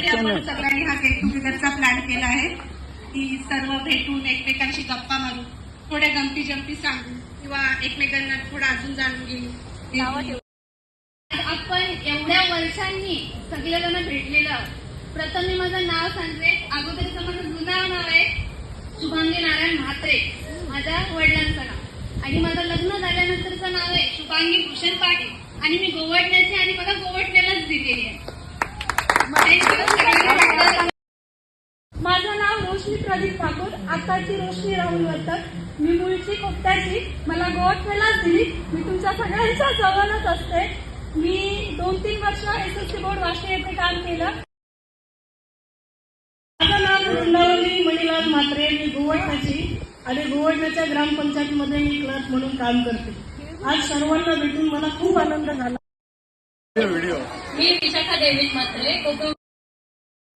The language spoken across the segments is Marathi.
त्यासाठी आपण सगळ्यांनी हा गेट टुगेदरचा प्लॅन केला आहे. की सर्व भेटून एकमेकांशी गप्पा मारू थोड्या गमती जमती सांगू किंवा एकमेकांना थोडं अजून जाणून घेऊ आपण एवढ्या वर्षांनी सगळेजण भेटलेलो आहोत. प्रथम मी माझं नाव सांगते. अगोदरचं माझं जुनं नाव आहे शुभांगी नारायण म्हात्रे. माझ्या वडिलांचं नाव. आणि माझं लग्न झाल्यानंतरचं नाव आहे शुभांगी भूषण पाटील. आणि मी गोवटण्याची आणि मला गोवटण्यालाच दिलेली आहे Thank you. सगळ्यांना भेटलं. माझं नाव रोशनी प्रदीप ठाकूर. आताची रोशनी राहुल वर्तक. मी मुळची कोपट्याची मला गोवाटमेलाच दिली. मी तुमच्या सगळ्यांच्या जवळच असते. मी दोन तीन वर्ष S S C board Vashi येथे काम केलं. माझं नाव वृंदावली मणिलाल म्हात्रे. मी गोवटण्याची आणि गोवटण्याच्या ग्रामपंचायतीमध्ये मी क्लर्क म्हणून काम करते. आज सर्वांना भेटून मला खूप आनंद झाला. मी विशाखा डेव्हिड म्हात्रे कोकण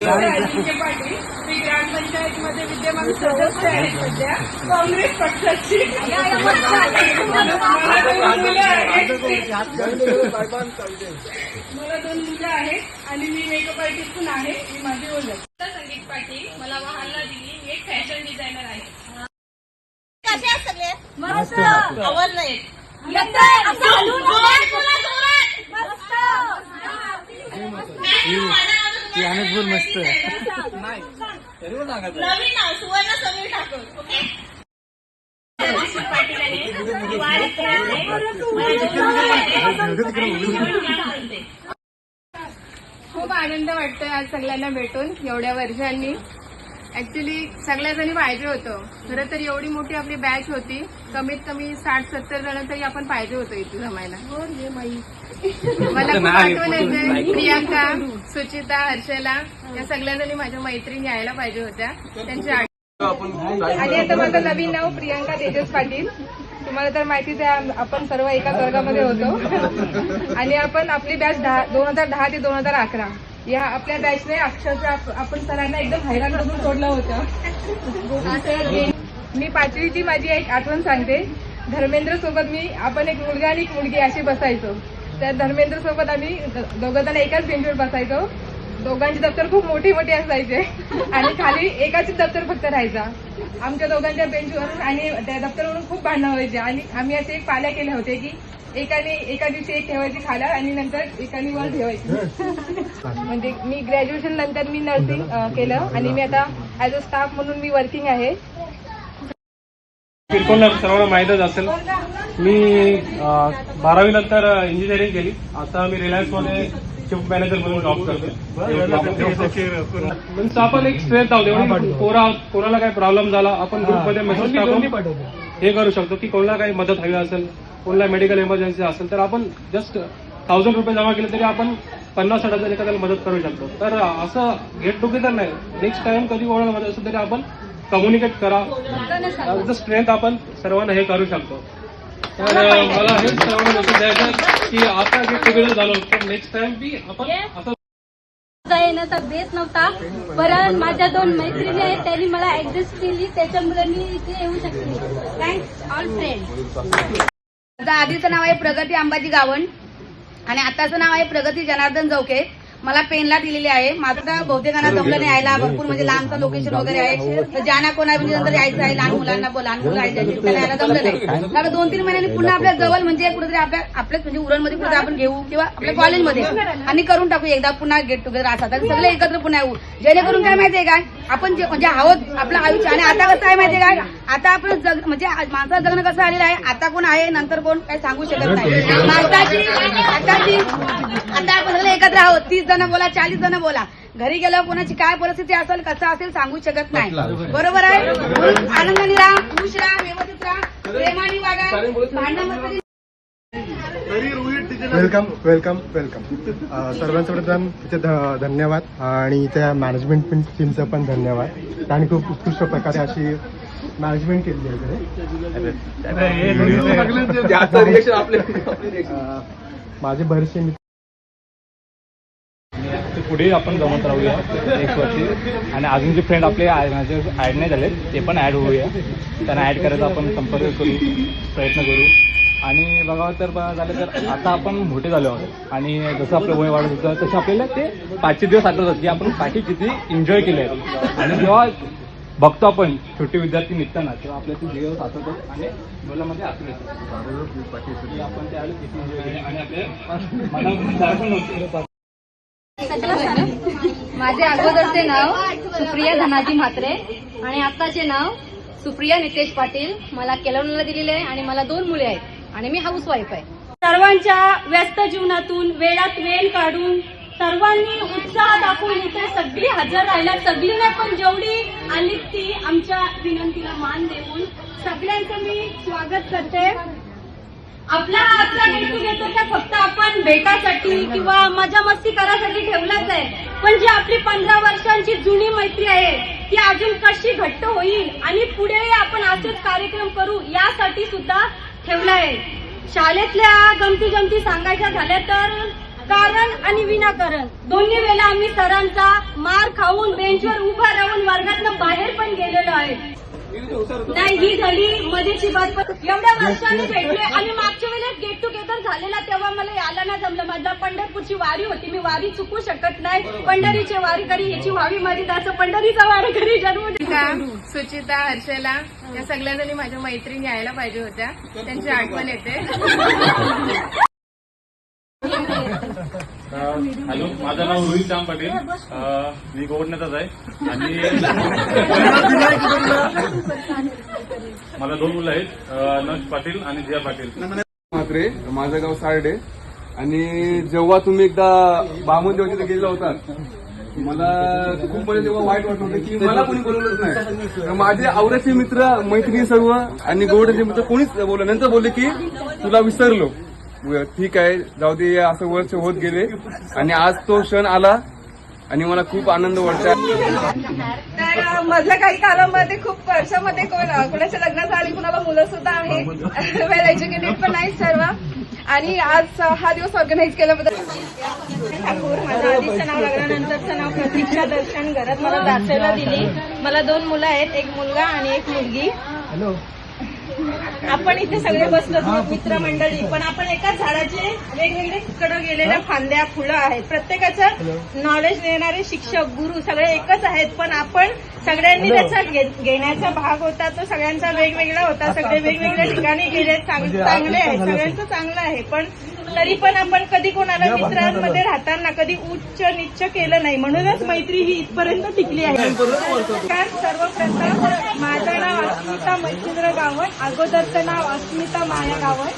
पाटील मी ग्रामपंचायतमध्ये विद्यमान सदस्य आहे सध्या. काँग्रेस पक्षाची. मला दोन मुलं आहेत मला दोन मुलं आहेत आणि मी मेकअप आर्टिस्ट पण आहे. ही माझी ओळख. संगीत पाटील मला वाहनला दिली. मी एक फॅशन डिझायनर आहे. कसे आहेत सगळे? मस्त. आवडलंय. नवीन नाव सुवर्ण समीर ठाकूर. ओके? खूप आनंद वाटतोय आज सगळ्यांना भेटून एवढ्या वर्षांनी. ऍक्च्युली सगळ्या जणी पाहिजे होतं. खरं तर एवढी मोठी आपली बॅच होती. कमीत कमी साठ सत्तर जण तरी आपण पाहिजे होतो इथे जमायला. मला खूप आठवण येते. प्रियांका सुचिता हर्षला या सगळ्या जणी माझ्या मैत्रिणी यायला पाहिजे होत्या. त्यांची आठ- आणि आता माझं नवीन नाव प्रियांका तेजस पाटील. तुम्हाला तर माहितीच आहे आपण सर्व एकाच वर्गामध्ये होतो. आणि आपण आपली बॅच दोन हजार दहा ते दोन हजार अकरा. या आपल्या बॅचने अक्षरशः आपण सरांना एकदम हैराण करून सोडलं होतं. मी पाचवीची माझी एक आठवण सांगते. धर्मेंद्र सोबत मी आपण एक मुलगा आणि एक मुलगी अशी बसायचो. त्या धर्मेंद्र सोबत आम्ही दोघं जण एकाच बेंचवर बसायचो. दोघांचे दप्तर खूप मोठे मोठे असायचे. आणि खाली एकाच दप्तर फक्त राहायचा. आमच्या दोघांच्या बेंचवरून आणि त्या दप्तरवरून खूप भांडणं व्हायचे. आणि आम्ही असे एक पाल्या केल्या होते की एकाने एका दिवशी एक ठेवायची खाला आणि नंतर एकाने वर ठेवायची. म्हणजे मी ग्रॅज्युएशन नंतर मी नर्सिंग केलं आणि मी आता ऍज अ स्टाफ म्हणून मी वर्किंग आहे. किरकोळला सर्वांना माहीतच असेल. मी बारावी नंतर इंजिनिअरिंग केली. आता मी रिलायन्समध्ये शिफ्ट मॅनेजर म्हणून जॉब करतो आपण एक स्ट्रेंथ आहोत एवढी कोरा कोणाला काही प्रॉब्लेम झाला आपण ग्रुपमध्ये मेसेज टाकून हे करू शकतो की कोणाला काही मदत हवी असेल. कोणाला मेडिकल इमर्जन्सी असेल तर आपण जस्ट थाउजंड रुपये जमा केले तरी आपण पन्नास साठ हजार एखाद्याला मदत करू शकतो. तर असं गेट टुगेदर नाही. नेक्स्ट टाइम कधी कोणाला मदत असेल तरी आपण कम्युनिकेट करा. स्ट्रेंथ आपण सर्वांना हे करू शकतो. तर मला हेच सर्वांना मेसेज द्यायचं की आता गेट टुगेदर झालो तर नेक्स्ट टाइम बी आपण असं येण्याचा बेस नव्हता. परत माझ्या दोन मैत्रिणी आहेत त्यांनी मला ऍडजस्ट केली. त्याच्यामुळे मी इथे येऊ शकते थँक्स ऑल फ्रेंड माझं आधीचं नाव आहे प्रगती अंबाजी गावण. आणि आताचं नाव आहे प्रगती जनार्दन जवके. मला पेनला दिलेली आहे. माझं तर बहुतेकांना जमलं नाही यायला भरपूर म्हणजे लांबचं लोकेशन वगैरे आहे. तर ज्यांना कोणा म्हणजे नंतर यायचं आहे लहान मुलांना लहान मुलं आहेत ज्यांची त्याला यायला जमलं नाही. कारण दोन तीन महिन्यांनी पुन्हा आपल्या जवळ म्हणजे कुठेतरी आपल्या आपल्याच म्हणजे उरणमध्ये कुठे आपण घेऊ किंवा आपल्या कॉलेजमध्ये. आणि करून टाकू. एकदा पुन्हा गेट टुगेदर असा. तर सगळे एकत्र पुन्हा येऊ. जेणेकरून काय माहितीये काय आपण जे म्हणजे आहोत आपलं आयुष्य. आणि आता कसं आहे माहितीये काय आता आपण जग म्हणजे माणसाचं जगणं कसं आलेलं आहे? आता कोण आहे? नंतर कोण? काही सांगू शकत नाही. माणसाची आताची आता आपण एकत्र आहोत तीस जण बोला चाळीस जण बोला घरी गेल्यावर कोणाची काय परिस्थिती असेल कसं असेल सांगू शकत नाही बरोबर आहे म्हणून आनंदाने राहा खुश राहा व्यवस्थित राहा प्रेमाने वागा वेलकम वेलकम वेलकम सर्वांचं प्रथम तिथे धन्यवाद आणि त्या मॅनेजमेंट टीमचं पण धन्यवाद त्यांनी खूप उत्कृष्ट प्रकारे अशी मॅनेजमेंट केली आहे माझे बरेचसे मित्र पुढे आपण जमत राहूया एक वर्षी. आणि अजून जे फ्रेंड आपले आ- माझे ॲड नाही झाले ते पण ॲड होऊया. त्यांना ॲड करायचा आपण संपर्क करू प्रयत्न करू. आणि बघावं तर बघा झालं तर आता आपण मोठे झालो आहोत. आणि जसं आपलं वय वाढत होतं तसं आपल्याला ते पाचशे दिवस आठवतात की आपण पाठी किती एन्जॉय केले आहेत आणि जेव्हा बघतो आपण छोटे विद्यार्थी निघताना तेव्हा आपल्या ते दिवस आठवतात आणि मुलामध्ये आतून येतात की आपण त्यावेळेस किती एन्जॉय केले आणि आपल्या पण माझे अगोदरचे नाव सुप्रिया धनाजी म्हात्रे आणि आताचे नाव सुप्रिया नितेश पाटील. मला केलवणला दिलेले आहे आणि मला दोन मुले आहेत आणि मी हाऊस वाईफ आहे. सर्वांच्या व्यस्त जीवनातून वेळात वेळ काढून सर्वांनी उत्साह दाखवून इथे सगळी हजर राहिल्या. सगळीने पण जेवढी आली ती आमच्या विनंतीला मान देऊन सगळ्यांचं मी स्वागत करते. आपला आजचा गेट टुगेदर फक्त आपण भेटासाठी किंवा मजा मस्ती करायसाठी ठेवलाच आहे. पण जी आपली पंधरा वर्षांची जुनी मैत्री आहे ती अजून कशी घट्ट होईल आणि पुढेही आपण असेच कार्यक्रम करू यासाठी सुद्धा ठेवला आहे. शाळेतल्या गमती जमती सांगायच्या झाल्या तर कारण आणि विनाकारण. दोन्ही वेळेला आम्ही सरांचा मार खाऊन बेंचवर उभा राहून वर्गातनं बाहेर पण गेलेलो आहे. नाही ही झाली मजेची बात पण एवढ्या वर्षांनी भेटले आणि मागच्या वेळेस गेट टुगेदर झालेला तेव्हा मला यायला नाही जमलं. माझा पंढरपूरची वारी होती. मी वारी चुकू शकत नाही. पंढरीची वारीकरी याची व्हावी माझी त्याचं पंढरीचा वारीकरी जन्म सुचिता हर्षला या सगळ्या जणी माझ्या मैत्रिणी यायला पाहिजे होत्या. त्यांची आठवण येते. हॅलो माझं नाव रोहित श्याम पाटील. मी गोवडण्याचाच आहे. आणि मला दोन मुलं आहेत नज पाटील आणि जिया पाटील. मात्रे माझं गाव सारडे. आणि जेव्हा तुम्ही एकदा बामून देवाच्या गेला गेलेला होता मला खूप म्हणजे तेव्हा वाईट वाटत होतं की मला कोणी बोलवलंच नाही. तर माझे आवडते मित्र मैत्रिणी सर्व आणि गोवड्याचे मित्र कोणीच बोललं नंतर बोलले की तुला विसरलो. ठीक आहे जाऊ दे असं वर्ष होत गेले. आणि आज तो क्षण आला आणि मला खूप आनंद वाटतो तर मधल्या काही कालामध्ये खूप वर्षामध्ये कोण कोणाच्या लग्न झाली कुणाला मुलं सुद्धा आहे. वेल एज्युकेटेड पण नाही सर्व. आणि आज हा दिवस ऑर्गनाईज केल्याबद्दल ठाकूर माझं आधीचं नाव लग्नानंतरचं नाव प्रतीक्षा दर्शन घरात. मला दासायला दिली. मला दोन मुलं आहेत एक मुलगा आणि एक मुलगी. आपण इथे सगळे बसलो मित्रमंडळी पण आपण एकाच झाडाचे वेगवेगळे कडं गेलेल्या फांद्या फुलं आहेत. प्रत्येकाचं नॉलेज देणारे शिक्षक गुरु सगळे एकच आहेत. पण आपण सगळ्यांनी त्याचा घेण्याचा भाग होता तो सगळ्यांचा वेगवेगळा होता. सगळे वेगवेगळ्या ठिकाणी गेले चांग- चांगले आहे सगळ्यांचं चांगलं आहे. पण तरी पण आपण कधी कोणाला मित्रांमध्ये राहताना कधी उच्च निच्च केलं नाही. म्हणूनच मैत्री ही इथपर्यंत टिकली आहे. सर्वप्रथम माझं अस्मिता मच्छिंद्र गावण अगोदरचं नाव अस्मिता माया गावण.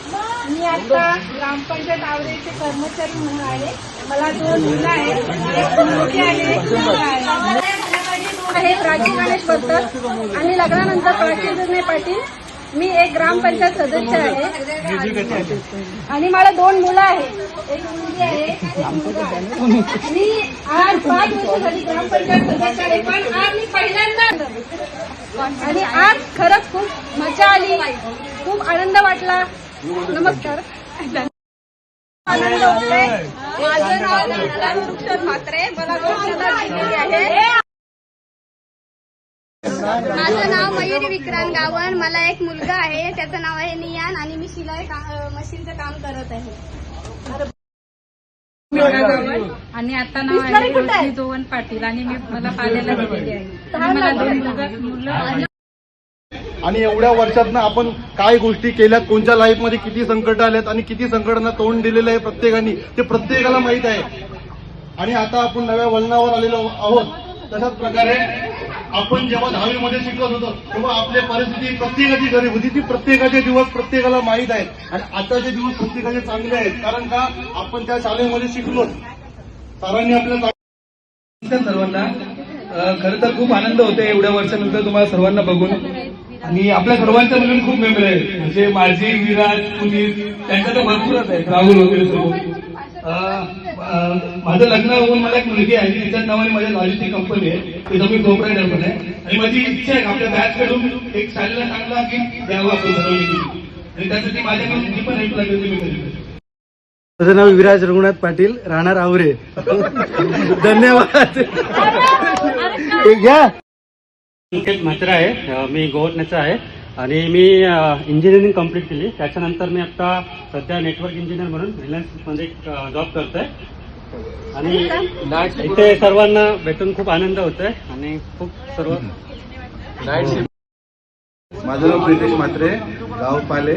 मी आता ग्रामपंचायत आवरेचे कर्मचारी म्हणून आहे. मला दोन मुलं आहेत. एक मुलगी आहे एक मुलगा आहे. आहे प्राची गणेशबद्दल आणि लग्नानंतर प्राची पाटील मी एक ग्रामपंचायत सदस्य आहे. आणि मला दोन मुलं आहेत. एक मुलगी आहे. मी आज पाच वर्षासाठी ग्रामपंचायत सदस्य आहे पण आज मी पहिल्यांदा आणि आज खरंच खूप मजा आली. खूप आनंद वाटला. नमस्कार. आनंद होतोय माझं नाव नंदला वृक्षण म्हात्रे. मला गोष्टीला दिलेली आहे. माझं नाव मयुरी विक्रांत गावण मला एक मुलगा आहे. त्याचं नाव आहे नियान आणि मी शिलाई मशीनचं काम करत आहे. आणि आता नाव आहे रोशनी जोवन पाटील आणि मी मला पाल्याला दिलेली आहे. आणि मला दोन मुलं मुलं आणि एवढ्या वर्षातनं आपण काय गोष्टी केल्यात? कोणत्या लाईफमध्ये किती संकट आल्यात? आणि किती संकटांना तोंड दिलेलं आहे प्रत्येकाने? ते प्रत्येकाला माहीत आहे. आणि आता आपण नव्या वळणावर आलेलो आहोत. तशाच प्रकारे आपण जेव्हा दहावीमध्ये शिकत होतो तेव्हा आपली परिस्थिती प्रत्येकाची गरीब होती. ती प्रत्येकाचे दिवस प्रत्येकाला माहीत आहेत. आणि आताचे दिवस प्रत्येकाचे चांगले आहेत. कारण का? आपण त्या शाळेमध्ये शिकलो. सरांनी आपल्या सर्वांना. खरं तर खूप आनंद होतो एवढ्या वर्षानंतर तुम्हाला सर्वांना बघून. आणि आपल्या सर्वांच्या मिळून खूप मेंबर आहेत. म्हणजे माझी विराज पुनीत त्यांच्या तर भरपूरच आहेत. राहुल वगैरे सर्व माझं लग्न होऊन मला एक मुलगी आहे तिच्याच नावाने माझ्या लॉजिस्टिक कंपनी आहे. तिथं मी प्रोपरायटर पण आहे. आणि माझी इच्छा आहे आपल्या बॅच कडून एक शाळेला चांगला की द्यावं आपण आणि त्यासाठी माझ्याकडून जी पण हेल्प लागेल ती मी करेन. माझं नाव विराज रघुनाथ पाटील राहणार आवरे. धन्यवाद. घ्या. आहे. मी गोवटण्याचा आहे. आणि मी इंजिनिअरिंग कंप्लीट केली. त्याच्यानंतर मी आता सध्या नेटवर्क इंजिनियर म्हणून रिलायन्समध्ये जॉब करतोय. आणि इथे सर्वांना भेटून खूप आनंद होतोय आणि खूप सर्व माझं नाव प्रितेश म्हात्रे गाव पाले.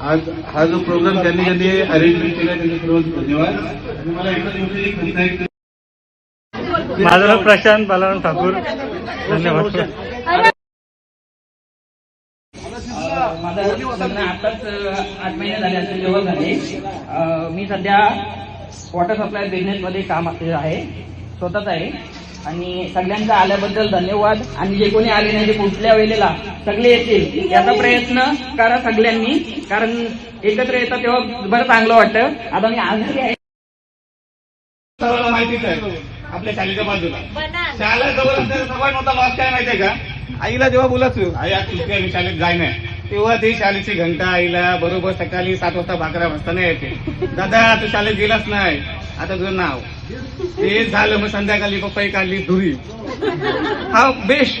आज हा जो प्रोग्राम ज्यांनी ज्यांनी अरेंजमेंट केला त्यांचे सर्व धन्यवाद. आणि मला एक आहे माझं नाव प्रशांत बालाराम ठाकूर. धन्यवाद. माझं लग्न आताच आठ महिने झाले असेल जेव्हा झाले. मी सध्या वॉटर सप्लाय बिझनेस मध्ये काम आहे. स्वतःच आहे. आणि सगळ्यांचं आल्याबद्दल धन्यवाद. आणि जे कोणी आले नाही ते पुढल्या वेळेला सगळे येतील. याचा प्रयत्न करा सगळ्यांनी. कारण एकत्र येतात तेव्हा बरं चांगलं वाटतं. आता मी आहे. सर्वांना माहितीच आहे. आपल्या शाळेच्या बाजूला. शाळा जवळ असलेला सर्वात मोठा लॉस काय माहितीये का? आईला जेव्हा बोलायचो आई आज सुट्टी आहे, मी शाळेत जाय नाही तेव्हा ती शाळेची घंटा आईला बरोबर सकाळी सात वाजता भाकरा वाजता येते. दादा तू शाळेत गेलाच नाही. आता तुझं नाव. ते झालं मग संध्याकाळी पप्पाई काढली धुरी. हा बेस्ट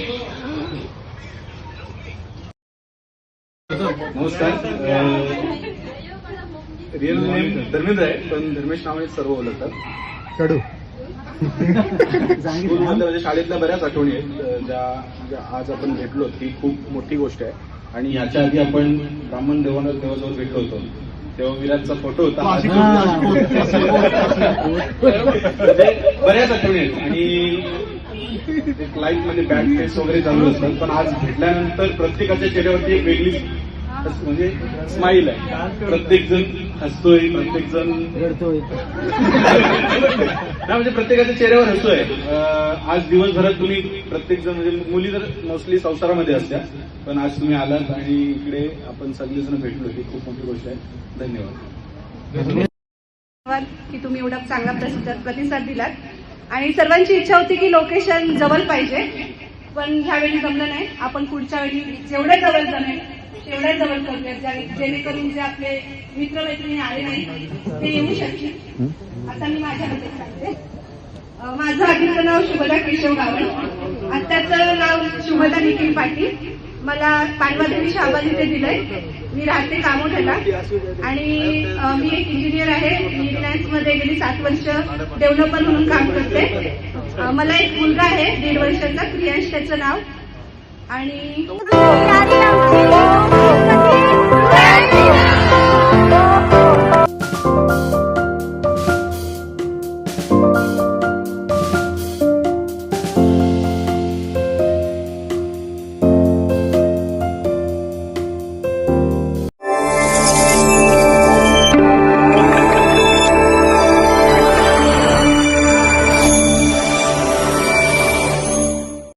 नमस्कार. रिअल नेम धर्मेंद्र आहे पण धर्मेश नावाने सर्व ओळखतात. कडू. म्हणजे शाळेतल्या बऱ्याच आठवणी आहेत ज्या आज आपण भेटलो ही खूप मोठी गोष्ट आहे. आणि याच्या आधी आपण ब्राह्मण देवाना देवाजवळ भेटलो होतो. तेव्हा विराटचा फोटो होता. म्हणजे बऱ्याच आठवणी आहेत. आणि एक लाईफमध्ये बॅड फेस वगैरे चालू असतात. पण आज भेटल्यानंतर प्रत्येकाच्या चेहऱ्यावरती एक वेगळी म्हणजे स्माईल आहे. प्रत्येक जण हसतोय प्रत्येक जण ना म्हणजे प्रत्येकाच्या चेहऱ्यावर हसतोय. आज दिवसभरात तुम्ही प्रत्येक जण म्हणजे मुली तर मोस्टली संसारामध्ये असत्या पण आज तुम्ही आलात आणि इकडे आपण सगळेजण भेटलो ही खूप मोठी गोष्ट आहे. धन्यवाद. धन्यवाद की तुम्ही एवढा चांगला प्रतिसाद प्रतिसाद दिलात. आणि सर्वांची इच्छा होती की लोकेशन जवळ पाहिजे पण ह्यावेळी जमलं नाही. आपण पुढच्या वेळी जेवढ्या जवळ जमेल तेवढ्या जवळ करूया जेणेकरून जे आपले मित्रमैत्रिणी आले नाही ते येऊ शकतील. आता मी माझ्याबद्दल सांगते. माझं आधीचं नाव शुभदा केशव गावण आत्ताचं नाव शुभदा निखिल पाटील. मला पानवादेवी शाबाद इथे दिलंय. मी राहते कामोठ्याला आणि मी एक इंजिनियर आहे. मी रिलायन्समध्ये गेली सात वर्ष. डेव्हलपर म्हणून काम करते. मला एक मुलगा आहे दीड वर्षाचा. क्रियांश त्याचं नाव. आणि